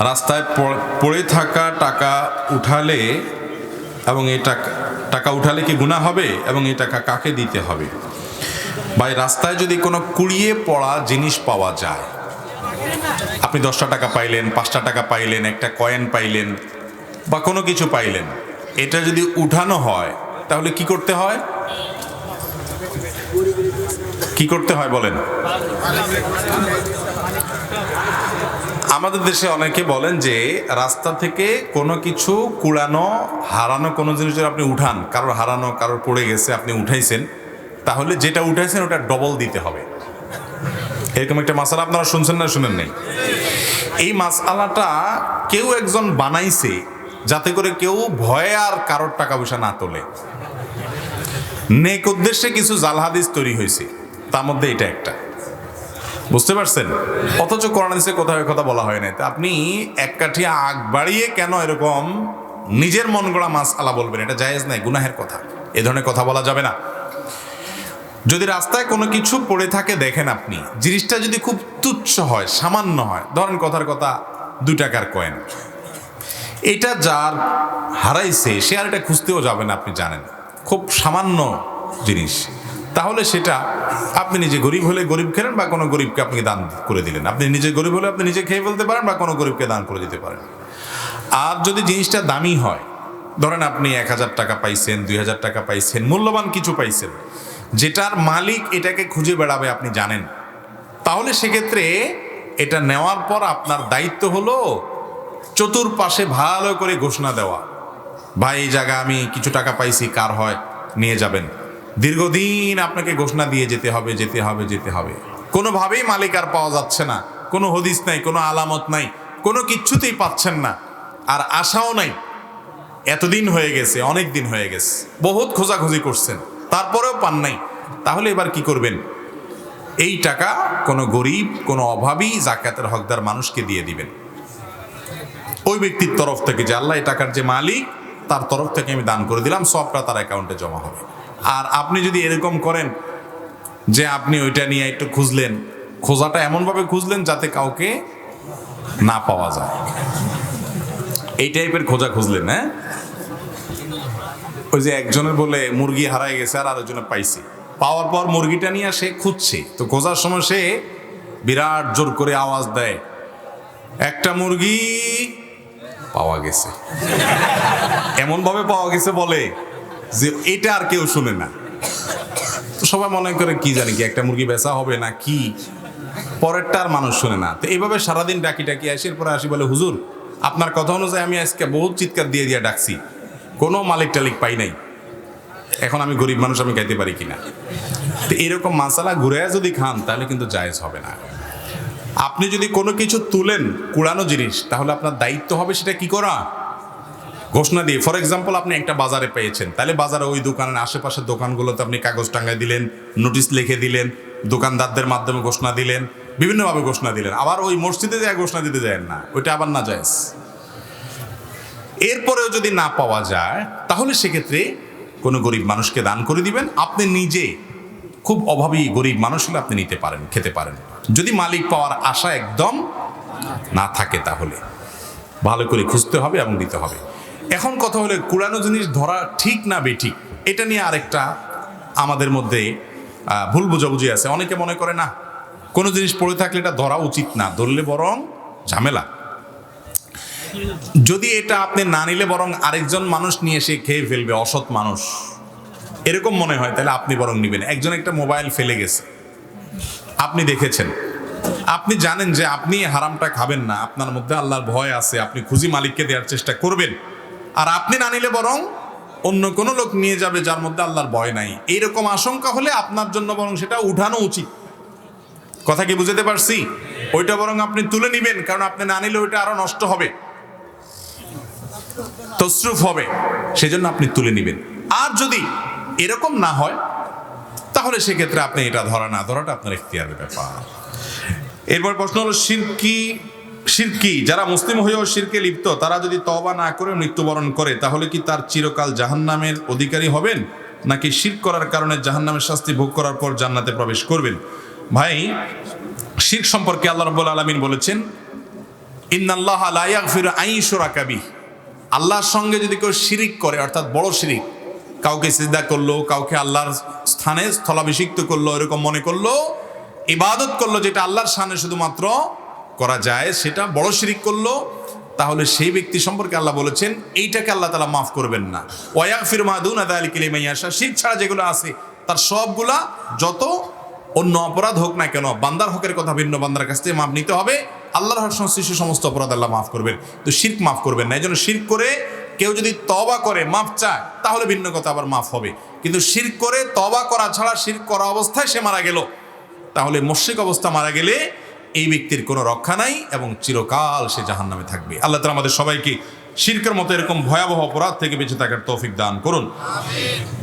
রাস্তায় পড়- থাকা টাকা উঠালে এবং এই টাকা টাকা উঠালে কি গুণা হবে এবং এই টাকা কাকে দিতে হবে? ভাই, রাস্তায় যদি কোনো কুড়িয়ে পড়া জিনিস পাওয়া যায়, আপনি দশটা টাকা পাইলেন, পাঁচটা টাকা পাইলেন, একটা কয়েন পাইলেন বা কোনো কিছু পাইলেন, এটা যদি উঠানো হয়, তাহলে কি করতে হয়? কি করতে হয় বলেন? আমাদের দেশে অনেকে বলেন যে রাস্তা থেকে কোনো কিছু কুড়ানো, হারানো কোনো জিনিস আপনি উঠান, কারোর হারানো, কারোর পড়ে গেছে, আপনি উঠাইছেন, তাহলে যেটা উঠাইছেন ওটা ডবল দিতে হবে। এরকম একটা মাসালা আপনারা শুনছেন না, শুনেন নাই? এই মাসালাটা কেউ একজন বানাইছে যাতে করে কেউ ভয়ে আর কারোর টাকা পয়সা না তোলে। নেক উদ্দেশ্যে কিছু জাল হাদিস তৈরি হয়েছে, তার মধ্যে এটা একটা। বুঝতে পারছেন? অথচ কোরআন হাদিসে কোথাও কথা বলা হয় নাই। তা আপনি এক কাঠি আগ বাড়িয়ে কেন এরকম নিজের মন গড়া মাছ আলা বলবেন? এটা জায়েজ নাই, গুনাহের কথা। এ ধরনের কথা বলা যাবে না। যদি রাস্তায় কোনো কিছু পড়ে থাকে দেখেন আপনি, জিনিসটা যদি খুব তুচ্ছ হয়, সামান্য হয়, ধরেন কথার কথা দুই টাকার কয়েন এটা যার হারাইছে, সে আর এটা খুঁজতেও যাবে না, আপনি জানেন। খুব সামান্য জিনিস। তাহলে সেটা আপনি নিজে গরিব হলে গরিব খেলেন বা কোনো গরিবকে আপনি দান করে দিলেন। আপনি নিজে গরিব হলে আপনি নিজে খেয়ে ফেলতে পারেন বা কোনো গরিবকে দান করে দিতে পারেন। আর যদি জিনিসটা দামি হয়, ধরেন আপনি এক হাজার টাকা পাইছেন, দুই হাজার টাকা পাইছেন, মূল্যবান কিছু পাইছেন, যেটার মালিক এটাকে খুঁজে বেড়াবে আপনি জানেন। তাহলে সেক্ষেত্রে এটা নেওয়ার পর আপনার দায়িত্ব হলো চতুর্পাশে ভালো করে ঘোষণা দেওয়া। ভাই, এই জায়গা আমি কিছু টাকা পাইছি, কার হয়? নিয়ে যাবেন। দীর্ঘদিন আপনাকে ঘোষণা দিয়ে যেতে হবে যেতে হবে যেতে হবে। কোনোভাবেই মালিক আর পাওয়া যাচ্ছে না। কোনো হদিস নাই, কোনো আলামত নাই, কোনো কিচ্ছুতেই পাচ্ছেন না। আর আশাও নাই। এতদিন হয়ে গেছে, অনেক দিন হয়ে গেছে। বহুত খোঁজাখুঁজি করছেন, তারপরেও পান নাই। তাহলে এবার কি করবেন? এই টাকা কোনো গরিব, কোনো অভাবী জাকাতের হকদার মানুষকে দিয়ে দিবেন। ওই ব্যক্তির তরফ থেকে যে আল্লাহ এই টাকার যে মালিক, তার তরফ থেকে আমি দান করে দিলাম, সবটা তার অ্যাকাউন্টে জমা হবে। আর আপনি যদি এরকম করেন যে আপনি ওইটা নিয়ে একটু খুঁজলেন, খোঁজাটা এমনভাবে খুঁজলেন যাতে কাউকে না পাওয়া যায়। এই টাইপের খোঁজা খুঁজলেন হ্যাঁ? ওই যে একজনের বলে, মুরগি হারায় গেছে আর আরেকজনে পাইছে। পাওয়ার পর মুরগিটা নিয়ে সে খুঁজছে। তো খোঁজার সময় সে বিরাট জোর করে আওয়াজ দেয়, একটা মুরগি পাওয়া গেছে। এমন ভাবে পাওয়া গেছে বলে যে এটা আর কেউ শুনে না। তো সবাই মনে করে, কি জানি কি একটা মুরগি বেচা হবে না কি? পরেরটা আর মানুষ শুনে না। তো এইভাবে সারাদিন ডাকি ডাকি আসি, এরপরে আসি বলে, হুজুর, আপনার কথা অনুযায়ী আমি আজকে বহুত চিৎকার দিয়ে দিয়ে ডাকছি। কোনো মালিক টালিক পাই নাই। এখন আমি গরিব মানুষ, আমি খাইতে পারি কিনা? তো এরকম মাসালা ঘুরে যদি খান, তাহলে কিন্তু জায়েজ হবে না। আপনি যদি কোনো কিছু তুলেন, কুড়ানো জিনিস, তাহলে আপনার দায়িত্ব হবে সেটা কি করা? ঘোষণা দিয়ে ফর এক্সাম্পল আপনি একটা বাজারে পেয়েছেন। তাহলে বাজারে ওই দোকানের আশেপাশের দোকানগুলোতে আপনি কাগজ টাঙ্গায় দিলেন নোটিশ লিখে দিলেন, দোকানদারদের মাধ্যমে ঘোষণা দিলেন, বিভিন্নভাবে ঘোষণা দিলেন। আবার ওই মসজিদে যায়, ঘোষণা দিতে যায় না, ওইটা আবার না যায়। এরপরেও যদি না পাওয়া যায়, তাহলে সেক্ষেত্রে কোনো গরিব মানুষকে দান করে দিবেন। আপনি নিজে খুব অভাবী গরিব মানুষ হলে আপনি নিতে পারেন, খেতে পারেন। যদি মালিক পাওয়ার আশা একদম না থাকে তাহলে। ভালো করে খুঁজতে হবে এবং দিতে হবে। এখন কথা হলে কুড়ানো জিনিস ধরা ঠিক না বেঠিক? এটা নিয়ে আরেকটা আমাদের মধ্যে ভুল বুঝাবুঝি আছে। অনেকে মনে করে না, কোনো জিনিস পড়ে থাকলে এটা ধরা উচিত না, ধরলে বরং ঝামেলা। যদি এটা আপনি না নিলে বরং আরেকজন মানুষ নিয়ে এসে খেয়ে ফেলবে, অসৎ মানুষ। এরকম মনে হয়, তাহলে আপনি বরং নেবেন। একজন একটা মোবাইল ফেলে গেছে। আপনি দেখেছেন। আপনি জানেন যে আপনি হারামটা খাবেন না, আপনার মধ্যে আল্লাহর ভয় আছে, আপনি খুঁজি মালিককে দেওয়ার চেষ্টা করবেন। আর আপনি না নিলে বরং অন্য কোনো লোক নিয়ে যাবে যার মধ্যে আল্লাহর ভয় নাই। এইরকম আশঙ্কা হলে আপনার জন্য বরং সেটা উঠানো উচিত। কথা কি বুঝতে পারছি? ওইটা বরং আপনি তুলে নিবেন, কারণ আপনি না নিলে ওইটা আরও নষ্ট হবে। তসরুফ হবে, সেজন্য আপনি তুলে নেবেন। আর যদি এরকম না হয়, তাহলে সেক্ষেত্রে আপনি এটা ধরা না, ধরাটা আপনার ইখতিয়ারের ব্যাপার। এরপর প্রশ্ন হলো, শিরকি শিরকি, যারা মুসলিম হয়েও শিরকে লিপ্ত, তারা যদি তবা না করে মৃত্যুবরণ করে, তাহলে কি তার চিরকাল জাহান্নামের অধিকারী হবেন? নাকি শির করার কারণে জাহান্নামের শাস্তি ভোগ করার পর জান্নাতে প্রবেশ করবেন? ভাই শির সম্পর্কে আল্লাহ রব্বুল আলমিন বলেছেন, ইন্নাল্লাহ আন ইউশরাকা বিহি। আল্লাহর সঙ্গে যদি কেউ শিরিক করে, অর্থাৎ বড় শিরিক, কাউকে সিজদা করল, কাউকে আল্লাহর স্থানে স্থলাভিষিক্ত করল, এরকম মনে করল, ইবাদত করল, যেটা আল্লাহর সামনে শুধুমাত্র করা যায়, সেটা বড় শিরিক করল, তাহলে সেই ব্যক্তি সম্পর্কে আল্লাহ বলেছেন, এইটাকে আল্লাহ তালা মাফ করবেন না। ওয়া ফির মাহাদুন আদা আলী কিলিমাইয়াশা শির ছাড়া যেগুলো আছে, তার সবগুলা যত অন্য অপরাধ হোক না কেন, বান্দার হকের কথা ভিন্ন বান্দার কাছ থেকে মাফ নিতে হবে, আল্লাহর হক সংশ্লিষ্ট সমস্ত অপরাধ আল্লাহ মাফ করবেন। তো শির্ক মাফ করবেন না, এই জন্য শির্ক করে কেউ যদি তবা করে, মাফ চায়, তাহলে ভিন্ন কথা আবার মাফ হবে। কিন্তু শির্ক করে তবা করা ছাড়া শির্ক করা অবস্থায় সে মারা গেল, তাহলে মস্যিক অবস্থা মারা গেলে এই ব্যক্তির কোনো রক্ষা নাই এবং চিরকাল সে জাহান নামে থাকবে। আল্লাহ তালা আমাদের সবাইকে শির্কের মতো এরকম ভয়াবহ অপরাধ থেকে বেঁচে থাকার তৌফিক দান করুন।